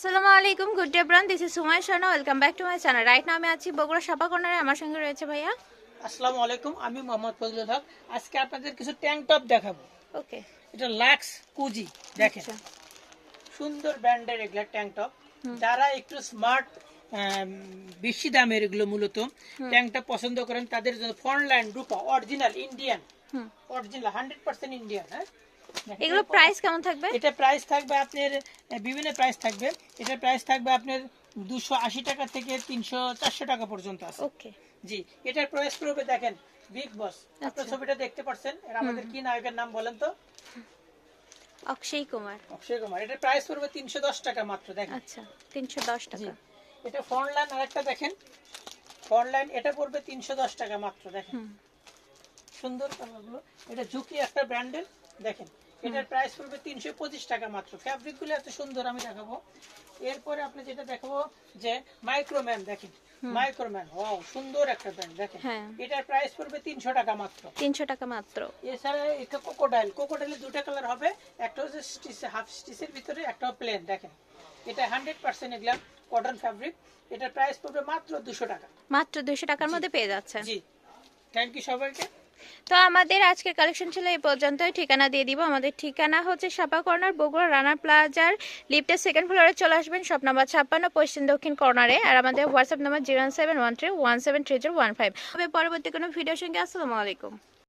আসসালামু আলাইকুম good day bran this is Sumai Sharma welcome back to my channel right now আমি আছি বগুড়া সাপা কর্নারে। আমার সঙ্গে রয়েছে ভাইয়া। আসসালামু আলাইকুম আমি মোহাম্মদ ফজলুল হক। আজকে আপনাদের কিছু ট্যাঙ্ক টপ দেখাবো। ওকে এটা লাক্স কুজি দেখেন। আচ্ছা। সুন্দর ব্র্যান্ডের এগুলা ট্যাঙ্ক টপ যারা একটু স্মার্ট বেশি দামের এগুলো মূলত ট্যাঙ্ক টপ পছন্দ করেন তাদের জন্য frontline Rupa original Indian original hundred percent Indian হ্যাঁ? এগুলো প্রাইস কেমন থাকবে? এটা প্রাইস থাকবে আপনার বিভিন্ন প্রাইস থাকবে। এটার প্রাইস থাকবে আপনার দুশো আশি টাকা থেকে তিনশো চারশো টাকা পর্যন্ত আছে। ওকে জি এটার প্রাইস পড়বে দেখেন বিগ বস আপনার। ছবিটা দেখতে পাচ্ছেন এর আমাদের কি নায়কের নাম বলেন তো? অক্ষয় কুমার। অক্ষয় কুমার। এটার প্রাইস পড়বে তিনশো দশ টাকা মাত্র দেখেন। আচ্ছা তিনশো দশ টাকা। এটা ফ্রন্ট লাইন আরেকটা দেখেন। ফ্রন্ট লাইন এটা পড়বে তিনশো দশ টাকা মাত্র দেখেন। সুন্দর কালারগুলো এটা ঝুঁকি একটা ব্র্যান্ডের দেখেন। এটার প্রাইস পড়বে তিনশো পঁচিশ টাকা মাত্র। ফ্যাব্রিকগুলো এত সুন্দর আমি দেখাবো। এরপরে আপনি যেটা দেখাবো যে মাইক্রোম্যান দেখেন। মাইক্রোম্যান ও সুন্দর একটা ব্র্যান্ড দেখেন। হ্যাঁ। এটার প্রাইস পড়বে তিনশো টাকা মাত্র। তিনশো টাকা মাত্র। এছাড়া এটা কোকোডাইল কোকোডাইলের দুটো কালার হবে। একটা হচ্ছে স্টিচ হাফ স্টিচের ভিতরে একটা প্লেন দেখেন। এটা হান্ড্রেড পার্সেন্ট এগুলা কটন ফ্যাব্রিক এটার প্রাইস পড়বে মাত্র দুশো টাকা। মাত্র দুশো টাকার মধ্যে পেয়ে যাচ্ছে জি। থ্যাংক ইউ সবাইকে। তো আমাদের আজকের কালেকশন ছিল এই পর্যন্তই। ঠিকানা দিয়ে দিব। আমাদের ঠিকানা হচ্ছে সাপা কর্নার, বগুড়া, রানা প্লাজার। লিফটের সেকেন্ড ফ্লোরে চলে আসবেন সব নাম্বার ছাপ্পান্ন, পশ্চিম দক্ষিণ কর্নারে। আর আমাদের WhatsApp number zero seven one three one seven three zero one five পরবর্তী কোনো ভিডিওর সঙ্গে, আসসালামু আলাইকুম।